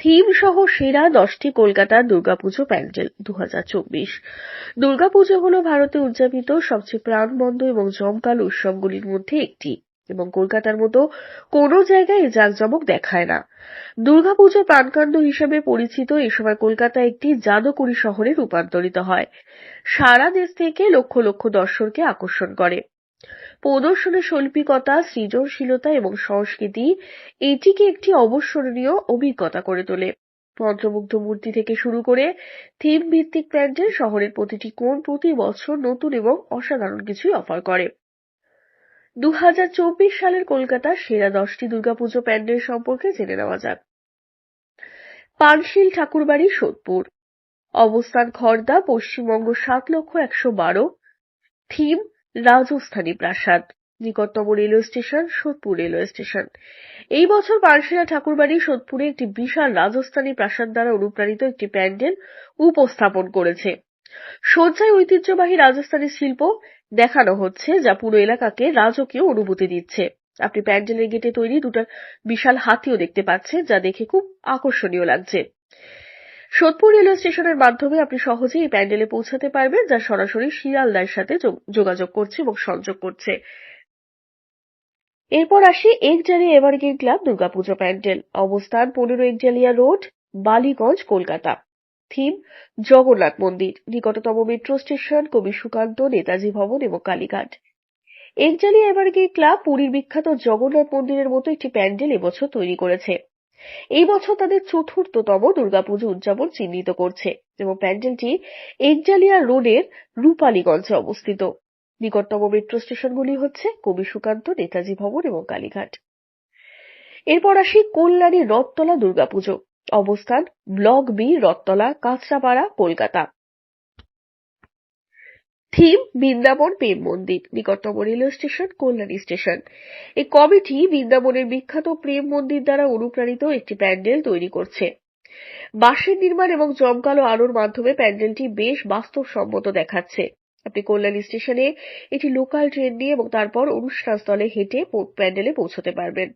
Theme সহ সেরা দশটি কলকাতার দুর্গাপুজো প্যান্ডেল দু দুর্গাপুজো হল ভারতে উদযাপিত সবচেয়ে প্রাণবন্ত এবং জমকালো উৎসবগুলির মধ্যে একটি এবং কলকাতার মতো কোনো জায়গায় জাঁকজমক দেখায় না। দুর্গাপুজো প্রাণকাণ্ড হিসেবে পরিচিত এই সময় কলকাতা একটি জাদুকরী শহরে রূপান্তরিত হয়। সারা দেশ থেকে লক্ষ লক্ষ দর্শককে আকর্ষণ করে। প্রদর্শনের শৈল্পিকতা, সৃজনশীলতা এবং সংস্কৃতি এটিকে একটি অবস্মরণীয় অভিজ্ঞতা করে তোলে। মন্ত্রমুগ্ধ মূর্তি থেকে শুরু করে থিম ভিত্তিক প্যান্ডেল শহরের প্রতিটি কোণ প্রতি বছর নতুন এবং অসাধারণ কিছুই অফার করে। দু হাজার চব্বিশ সালের কলকাতার সেরা দশটি দুর্গাপুজো প্যান্ডেল সম্পর্কে জেনে নেওয়া যাক। পানশীল ঠাকুরবাড়ি, সোদপুর। অবস্থান খর্দা, পশ্চিমবঙ্গ সাত লক্ষ একশো বারো। থিম রাজস্থানী প্রাসাদ, নিকটতম railway station, Sodepur railway station. এই বছর পানশিলা ঠাকুরবাড়ি, সোদপুরে একটি বিশাল রাজস্থানী প্রাসাদ দ্বারা অনুপ্রাণিত একটি প্যান্ডেল উপস্থাপন করেছে। সজ্জায় ঐতিহ্যবাহী রাজস্থানী শিল্প দেখানো হচ্ছে, যা পুরো এলাকাকে রাজকীয় অনুভূতি দিচ্ছে। আপনি প্যান্ডেলের গেটে তৈরি দুটো বিশাল হাতিও দেখতে পাচ্ছেন, যা দেখে খুব আকর্ষণীয় লাগছে। সোদপুর রেলওয়ে স্টেশনের মাধ্যমে আপনি সহজেই এই প্যান্ডেলে পৌঁছাতে পারবেন, যা সরাসরি শিয়ালদার সাথে যোগাযোগ করছে এবং সংযোগ করছে। এরপর আসি একজালি এভারগ্রিন ক্লাব দুর্গাপুজো প্যান্ডেল। অবস্থান পনেরো একজালিয়া রোড, বালিগঞ্জ, কলকাতা। থিম, জগন্নাথ মন্দির, নিকটতম মেট্রো স্টেশন, কবি সুকান্ত, নেতাজি ভবন এবং কালীঘাট। একজালি এভারগ্রিন ক্লাব পুরীর বিখ্যাত জগন্নাথ মন্দিরের মতো একটি প্যান্ডেল এবছর তৈরি করেছে। এই বছর তাদের চতুর্থতম দুর্গাপুজো উদযাপন চিহ্নিত করছে এবং প্যান্ডেলটি একজালিয়া রোডের রূপালীগঞ্জে অবস্থিত। নিকটতম মেট্রো স্টেশনগুলি হচ্ছে কবি সুকান্ত, নেতাজি ভবন এবং কালীঘাট। এরপর আসি কল্যাণী রথতলা দুর্গাপুজো। অবস্থান block B Rathtala, Kanchrapara, Kolkata. Theme Vrindavan Prem Mandir, নিকটতম রেলওয়ে স্টেশন, কল্যাণী স্টেশন। এই কমিটি বৃন্দাবনের বিখ্যাত প্রেম মন্দির দ্বারা অনুপ্রাণিত একটি প্যান্ডেল তৈরি করছে। বাঁশের নির্মাণ এবং জমকালো আলোর মাধ্যমে প্যান্ডেলটি বেশ বাস্তবসম্মত দেখাচ্ছে। আপনি কল্যাণী স্টেশনে একটি লোকাল ট্রেন নিয়ে এবং তারপর অনুষ্ঠানস্থলে হেঁটে প্যান্ডেলে পৌঁছতে পারবেন।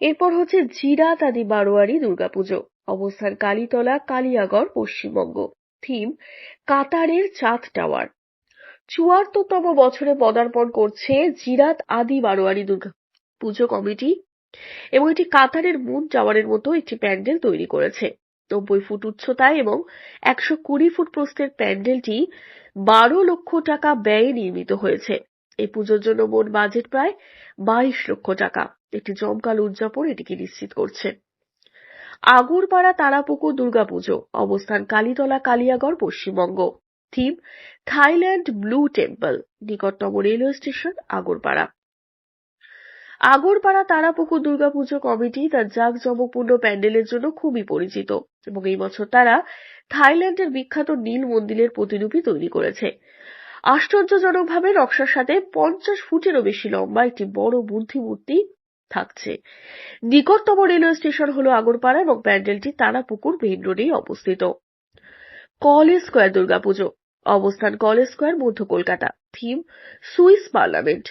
এরপর হচ্ছে জিরাত আদি বারোয়ারি দুর্গাপুজো। অবস্থান কালীতলা, কালিয়াগড়, পশ্চিমবঙ্গ। থিম, কাতারের চাঁদ টাওয়ার। চুয়াত্তরতম বছরে পদার্পণ করছে জিরাত আদি বারোয়ারি দুর্গা পুজো কমিটি এবং এটি কাতারের মুন টাওয়ারের মতো একটি প্যান্ডেল তৈরি করেছে। নব্বই ফুট উচ্চতায় এবং একশো কুড়ি ফুট প্রস্থের প্যান্ডেলটি বারো লক্ষ টাকা ব্যয়ে নির্মিত হয়েছে। এই পুজোর জন্য মোট বাজেট প্রায় বাইশ লক্ষ টাকা। একটি জমকালো উদযাপন এটিকে নিশ্চিত করছে। আগরপাড়া তারাপুকুর দুর্গাপুজো, অবস্থান Kalitala Kaliyagarh, Paschimbanga. Theme, Thailand blue temple, নিকটতম railway station, Agarpara. Agarpara Tarapukur Durga Puja committee তার জাঁকজমকপূর্ণ প্যান্ডেলের জন্য খুবই পরিচিত এবং এই বছর তারা থাইল্যান্ডের বিখ্যাত নীল মন্দিরের প্রতিরূপী তৈরি করেছে। আশ্চর্যজনকভাবে নকশার সাথে পঞ্চাশ ফুটেরও বেশি লম্বা একটি বড় বুদ্ধি মূর্তি থাকছে। নিকটতম রেলওয়ে স্টেশন হল আগরপাড়া এবং প্যান্ডেলটি তারাপুকুর মেইন রোডেই অবস্থিত। College square Durga Puja. অবস্থান কলেজ স্কোয়ার, মধ্য কলকাতা। Theme, Swiss parliament.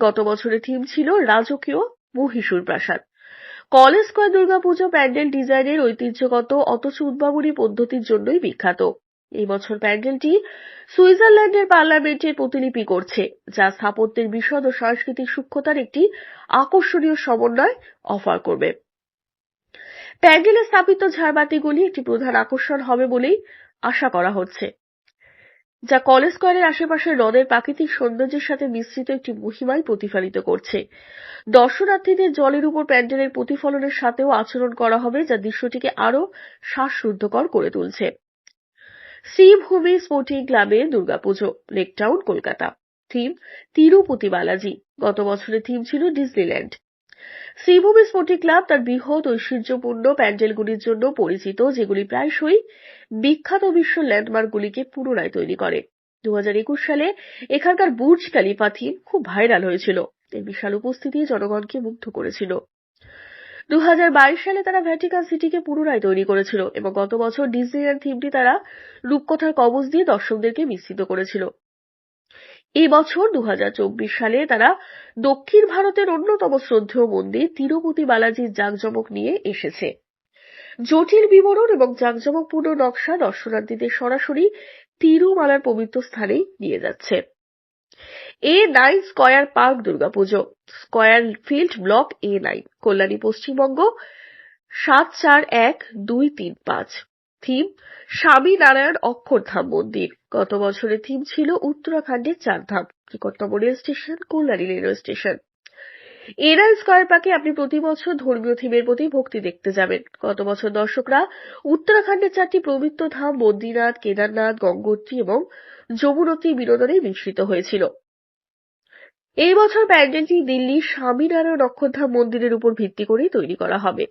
গত বছরের থিম ছিল রাজকীয় মহীশূর প্রাসাদ। কলেজ স্কোয়ার দুর্গাপুজো প্যান্ডেল ডিজাইনের ঐতিহ্যগত, অথচ উদ্ভাবনী পদ্ধতির জন্যই বিখ্যাত। এই বছর প্যান্ডেলটি সুইজারল্যান্ডের পার্লামেন্টের প্রতিলিপি করছে, যা স্থাপত্যের বিশদ ও সাংস্কৃতিক সূক্ষ্মতার একটি আকর্ষণীয় সমন্বয় অফার করবে। প্যান্ডেলে স্থাপিত ঝাড়বাতিগুলি একটি প্রধান আকর্ষণ হবে বলেই আশা করা হচ্ছে, যা কলেজ স্কোয়ারের আশেপাশের হ্রদের প্রাকৃতিক সৌন্দর্যের সাথে মিশ্রিত একটি মহিমায় প্রতিফলিত করছে। দর্শনার্থীদের জলের উপর প্যান্ডেলের প্রতিফলনের সাথেও আচরণ করা হবে, যা দৃশ্যটিকে আরও শ্বাসরুদ্ধকর করে তুলছে। শ্রীভূমি স্পোর্টিং ক্লাবে দুর্গাপুজো, লেকটাউন, কলকাতা। থিম, তিরুপতি বালাজি। গত বছরের থিম ছিল ডিজনিল্যান্ড। শ্রীভূমি স্পোর্টিং ক্লাব তার বৃহৎ ঐশ্বর্যপূর্ণ প্যান্ডেলগুলির জন্য পরিচিত, যেগুলি প্রায়শই বিখ্যাত বিশ্ব ল্যান্ডমার্কগুলিকে পুনরায় তৈরি করে। দু হাজার একুশ সালে এখানকার বুর্জ খালিফা থিম খুব ভাইরাল হয়েছিল। এর বিশাল উপস্থিতি জনগণকে মুগ্ধ করেছিল। দু হাজার বাইশ সালে তারা ভ্যাটিকান সিটিকে পুনরায় তৈরি করেছিল এবং গত বছর ডিজনিল্যান্ড থিমটি তারা রূপকথার কবচ দিয়ে দর্শকদেরকে মিশ্রিত করেছিল। এই বছর দুহাজার চব্বিশ সালে তারা দক্ষিণ ভারতের অন্যতম শ্রদ্ধেয় মন্দির তিরুপতি বালাজির জাঁকজমক নিয়ে এসেছে। জটিল বিবরণ এবং জাঁকজমকপূর্ণ নকশা দর্শনার্থীদের সরাসরি তিরুমালার পবিত্র স্থানেই নিয়ে যাচ্ছে। A nine square park Durga Puja square field block A nine Kalyani Paschimbanga সাত, চার, এক, দুই, তিন, পাঁচ। থিম স্বামীনারায়ণ অক্ষরধাম মন্দির। গত বছরের থিম ছিল উত্তরাখণ্ডের চারধাম নিকটতম rail station, Kalyani railway station. NI square পার্কে আপনি প্রতি বছর ধর্মীয় থিমের প্রতি ভক্তি দেখতে যাবেন। গত বছর দর্শকরা উত্তরাখণ্ডের চারটি পবিত্র ধাম, বদ্রীনাথ, কেদারনাথ, গঙ্গোত্রী এবং যমুনোত্রী বিনোদনে মিশ্রিত হয়েছিল। এই বছর প্যান্ডেলটি দিল্লির স্বামীনারায়ণ অক্ষরধাম মন্দিরের উপর ভিত্তি করেই তৈরি করা হবে।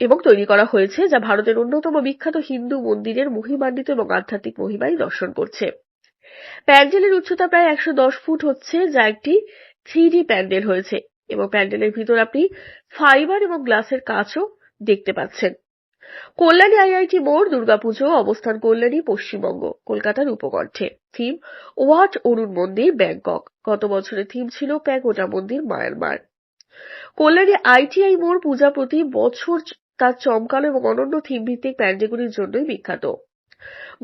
এবং তৈরি করা হয়েছে যা ভারতের অন্যতম বিখ্যাত হিন্দু মন্দিরের মহিমান্বিত এবং আধ্যাত্মিক মহিমাই দর্শন করছে। প্যান্ডেলের উচ্চতা প্রায় একশো দশ ফুট হচ্ছে, যা একটি থ্রি প্যান্ডেল হয়েছে। এবং প্যান্ডেলের ভিতর আপনি ফাইবার এবং গ্লাসের কাচও দেখতে পাচ্ছেন। কল্যাণী আইআইটি মোড়, দুর্গাপুজো, অবস্থান কল্যাণী, পশ্চিমবঙ্গ। কলকাতার উপকণ্ঠে থিম ওয়াট অরুণ মন্দির, ব্যাংকক। গত বছরের থিম ছিল প্যাগোটা মন্দির, মায়ানমার। কল্যাণী আইটিআই মোড় পূজা প্রতি বছর তার চমকালো এবং অনন্য থিম ভিত্তিক প্যান্ডেলগুলির জন্যই বিখ্যাত।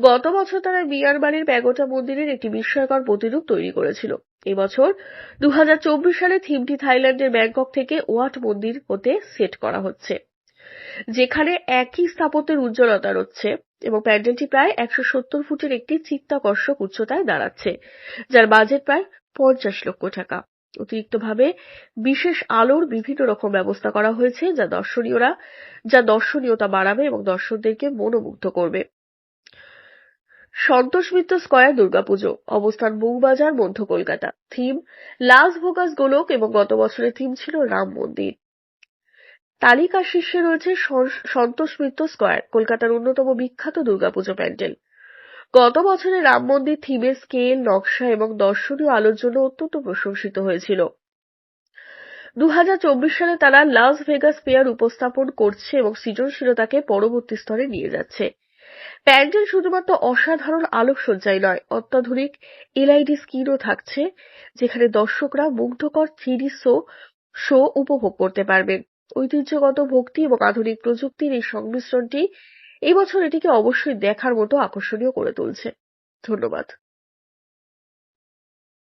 গত বছর তারা মিয়ানমারের প্যাগোটা মন্দিরের একটি বিস্ময়কর প্রতিরূপ তৈরি করেছিল। এবছর দু সালে থিমটি থাইল্যান্ডের ব্যাংকক থেকে ওয়াট মন্দির হতে সেট করা হচ্ছে। যেখানে একই স্থাপত্যের উজ্জ্বলতা রচ্ছে এবং প্যান্ডেলটি প্রায় একশো সত্তর ফুটের একটি চিত্তাকর্ষক উচ্চতায় দাঁড়াচ্ছে, যার বাজেট প্রায় পঞ্চাশ লক্ষ টাকা। অতিরিক্তভাবে বিশেষ আলোর বিভিন্ন রকম ব্যবস্থা করা হয়েছে যা দর্শনীয়রা, যা দর্শনীয়তা বাড়াবে এবং দর্শকদেরকে মনোমুগ্ধ করবে। সন্তোষ মিত্র স্কয়ার দুর্গাপুজো, অবস্থান বউবাজার মধ্য কলকাতা। থিম লাস ভোগাস গোলক এবং গত বছরের থিম ছিল রাম মন্দির। তালিকার শীর্ষে রয়েছে সন্তোষ মিত্র স্কোয়ার, কলকাতার অন্যতম বিখ্যাত দুর্গাপুজো প্যান্ডেল। গত বছরে রাম মন্দির থিমের স্কেল, নকশা এবং দর্শনীয় আলোর জন্য অত্যন্ত প্রশংসিত হয়েছিল। দু হাজার চব্বিশ সালে তারা লাস ভেগাস পেয়ার উপস্থাপন করছে এবং সৃজনশীলতাকে পরবর্তী স্তরে নিয়ে যাচ্ছে। প্যান্ডেল শুধুমাত্র অসাধারণ আলোকসজ্জাই নয়, অত্যাধুনিক এলআইডি স্ক্রিনও থাকছে, যেখানে দর্শকরা মুগ্ধকর থ্রিডি শো শো উপভোগ করতে পারবেন। ঐতিহ্যগত ভক্তি এবং আধুনিক প্রযুক্তির এই সংমিশ্রণটি এই বছর এটিকে অবশ্যই দেখার মতো আকর্ষণীয় করে তুলছে। ধন্যবাদ।